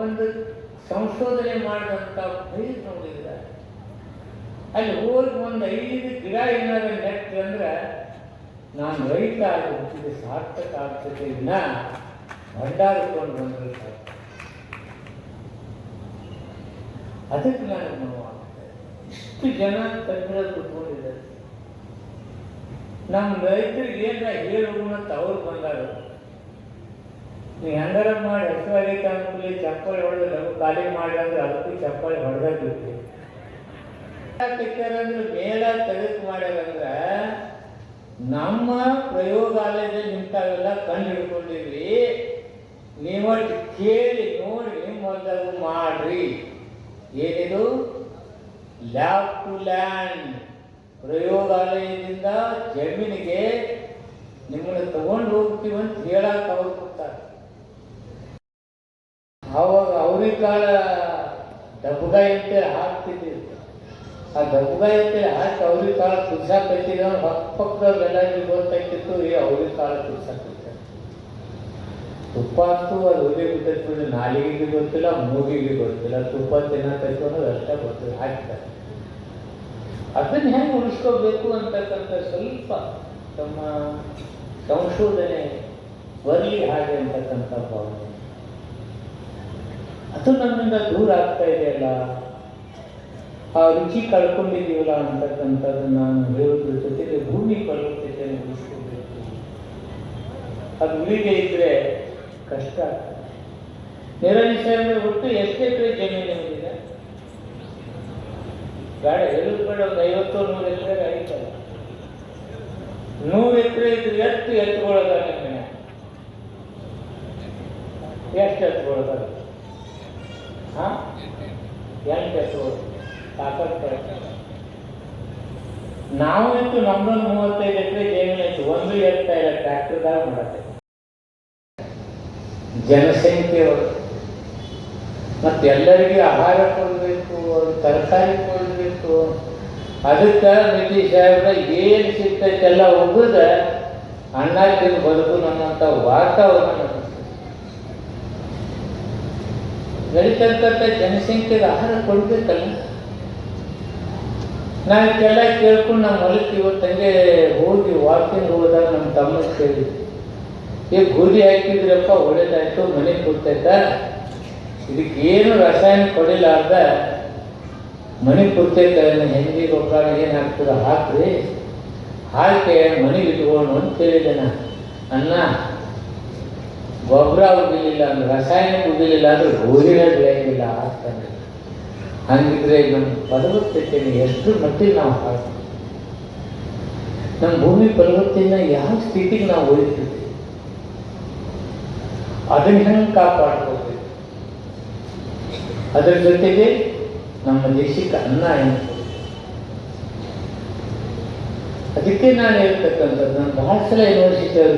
ಒಂದು ಸಂಶೋಧನೆ ಮಾಡಿದಂಥ ಪೈರು ನೋಡಿದ್ರೆ ಅಲ್ಲಿ ಹೋಗಿ ಒಂದು ಐದು ಗಿಡ ಏನಾದ್ರು ನೆಟ್ಟು ಅಂದ್ರೆ ನಾನು ರೈತ ಆಗೋಗ್ತಿದೆ ಸಾರ್ಥಕ ಆಗ್ತದೆ ಇನ್ನ ಭಂಡಾರಕೊಂಡು ಬಂದ್ರೆ ಸಾಕು ಅದಕ್ಕೆ ನನಗೆ ನೋವಾಗ್ತದೆ ಇಷ್ಟು ಜನ ತಜ್ಞರು ಕುತ್ಕೊಂಡಿದ್ದಾರೆ ನಮ್ಮ ರೈತರಿಗೆ ಏನ ಹೇಳುವ ಅಂತ ಅವ್ರು ಬಂದಾರ ನೀವು ಹೆಂಗಾರ ಮಾಡಿ ಹಸುವಾಗೈತೆ ಅನ್ಕೂಲಿ ಚಪ್ಪಾಳಿ ಹೊಡೆದು ನಮಗೆ ಖಾಲಿ ಮಾಡಿ ಅಂದ್ರೆ ಅದಕ್ಕೂ ಚಪ್ಪಾಳಿ ಹೊಡೆದಿರ್ತೀವಿ ಅಂದ್ರೆ ಮೇಲ ತೆಗೆದು ಮಾಡ್ಯಾರಂದ್ರೆ ನಮ್ಮ ಪ್ರಯೋಗಾಲಯದಲ್ಲಿ ನಿಂತಾಗೆಲ್ಲ ಕಣ್ಣು ಹಿಡ್ಕೊಂಡಿದ್ವಿ ನೀವು ಕೇಳಿ ನೋಡಿ ಮೊದಲು ಮಾಡ್ರಿ. ಏನಿದು? ಲ್ಯಾಬ್ ಟು ಲ್ಯಾಂಡ್ ಪ್ರಯೋಗಾಲಯದಿಂದ ಜಮೀನಿಗೆ ನಿಮ್ಮನ್ನು ತಗೊಂಡು ಹೋಗ್ತೀವಿ ಅಂತ ಹೇಳಕ್ಕೆ ಅವ್ರು ಕೊಡ್ತಾರೆ ಆವಾಗ ಅವ್ರಿಗೆ ಕಾಲ ಡಬ್ಬಗಾಯಿ ಅಂತೇಳಿ ಹಾಕ್ತಿದ್ದೀವಿ ಆ ಡಬ್ಬಗಾಯಿ ಅಂತೇಳಿ ಹಾಕಿ ಅವ್ರಿಗೆ ಕಾಲ ಕುದಿಸಾಕತ್ತಿದ್ರು ಹಕ್ಕ ಪಕ್ಕದವ್ರು ಎಲ್ಲರಿಗೂ ಗೊತ್ತಾಗ್ತಿತ್ತು ಏ ಅವ್ರಿಗೆ ಕಾಲ ಕುದಿಸಾಕೈತೆ ತುಪ್ಪ ಅಂತೂ ಅದು ಉಗಿ ಬಿಟ್ಟಿರ್ತೀವಿ ನಾಲಿಗೆಗೆ ಗೊತ್ತಿಲ್ಲ ಮೂಗಿಗೆ ಗೊತ್ತಿಲ್ಲ ತುಪ್ಪ ತಿನ್ನಕೈತು ಅನ್ನೋದು ಅಷ್ಟೇ ಗೊತ್ತಿಲ್ಲ ಹಾಕ್ತಾರೆ ಅದನ್ನ ಹೆಂಗೆ ಉಳಿಸ್ಕೋಬೇಕು ಅಂತಕ್ಕಂಥ ಸ್ವಲ್ಪ ತಮ್ಮ ಸಂಶೋಧನೆ ಬರಲಿ ಹಾಗೆ ಅಂತಕ್ಕಂಥ ಭಾವನೆ ಅದು ನಮ್ಮಿಂದ ದೂರ ಆಗ್ತಾ ಇದೆಯಲ್ಲ? ಆ ರುಚಿ ಕಳ್ಕೊಂಡಿದ್ದೀವಲ್ಲ ಅಂತಕ್ಕಂಥದ್ದು ನಾನು ಹೇಳೋದ್ರ ಜೊತೆಗೆ ಭೂಮಿ ಉಳಿಸ್ಕೋಬೇಕು ಅದು ಉಳಿಗೆ ಇದ್ರೆ ಕಷ್ಟ ನಿರಂತರ ಒಟ್ಟು ಎಷ್ಟು ಎಕರೆ ಜಮೀನು ನಿಮಗಿದೆ? ಬೇಡ, ಹೇಳೋದು ಬೇಡ, ಒಂದು ಐವತ್ತು, ನೂರು ಎಕರೆ ಆಯ್ತಲ್ಲ ನೂರು ಎಕರೆ ಇದ್ರೆ ಎಷ್ಟು ಎತ್ತುಗಳದ ನಿಮಗೆ ಎಷ್ಟು ಎತ್ತುಗಳದ ಹಾ? ಎಂಟು ಇತ್ತು ನಮ್ದೊಂದು ಮೂವತ್ತೈದು ಎಕರೆ ಇತ್ತು. ಒಂದು ಎತ್ತ ಇಲ್ಲ ಟ್ರ್ಯಾಕ್ಟರ್ದಾಗ ಮಾಡತ್ತೆ. ಜನಸಂಖ್ಯೆ ಮತ್ತೆ ಎಲ್ಲರಿಗೂ ಆಹಾರ ಕೊಡಬೇಕು ತರಕಾರಿ ಕೊಡಬೇಕು. ಅದಕ್ಕೆ ನಿತೀಶ್ ಸಾಹೇಬ್ರ ಏನು ಸಿಗ್ತೈತೆಲ್ಲ ಒಬ್ಬದ ಅನ್ನ ತಿಂದು ಬದುಕು ನನ್ನಂಥ ವಾತಾವರಣ. ಬೆಳೀತಕ್ಕಂಥ ಜನಸಂಖ್ಯೆಗೆ ಆಹಾರ ಕೊಡಬೇಕಲ್ಲ? ನಾನು ಕೆಲ ಕೇಳ್ಕೊಂಡು ನಮ್ಮ ಹೊಲಕ್ಕೆ ಇವತ್ತಂಗೆ ಹೋಗಿ ವಾಕಿಂಗ್ ಹೋದಾಗ ನಮ್ಮ ತಮ್ಮ ಕೇಳಿ ಈ ಗೋಧಿ ಹಾಕಿದ್ರಪ್ಪ, ಒಳ್ಳೇದಾಯ್ತು, ಮನೆ ಕೊಡ್ತೈತ ಇದಕ್ಕೇನು ರಸಾಯನ ಕೊಡಿಲಾರ್ದ? ಮನೆ ಕೊಡ್ತೈತ ಹೆಂಡಿ ಗೊಬ್ಬರ ಏನು ಹಾಕ್ತದ ಹಾಕ್ರಿ. ಹಾಕಿ ಮನೆಗೆ ಇಟ್ಕೊಂಡು ಅಂತ ಹೇಳಿದೆ ನಾನು. ಅನ್ನ ಗೊಬ್ಬರ ಉಗಿಲಿಲ್ಲ ಅಂದ್ರೆ, ರಾಸಾಯನಿಕ ಉಗಿಲಿಲ್ಲ ಅಂದ್ರೆ ಊರಿನ ಬೆಳೆಯಂಗಿಲ್ಲ ಆಗ್ತಾನೆ ಹಂಗಿದ್ರೆ ನಮ್ಮ ಫಲವತ್ತತೆಯನ್ನು ಎಷ್ಟು ಮಟ್ಟಿಗೆ ನಾವು ಹಾಕ್ತೀವಿ? ನಮ್ಮ ಭೂಮಿ ಫಲವತ್ತೆಯನ್ನು ಯಾವ ಸ್ಥಿತಿಗೆ ನಾವು ಒಯ್ತೀವಿ ಅದನ್ನ ಹೆಂಗೆ ಕಾಪಾಡ್ಕೋಬೇಕು ಅದರ ಜೊತೆಗೆ ನಮ್ಮ ದೇಶಕ್ಕೆ ಅನ್ನ ಏನು ಅದಕ್ಕೆ ನಾನು ಹೇಳ್ತಕ್ಕಂಥದ್ದು, ನಾನು ಬಹಳ ಸಲ ಯೂನಿವರ್ಸಿಟಿ ಅವ್ರು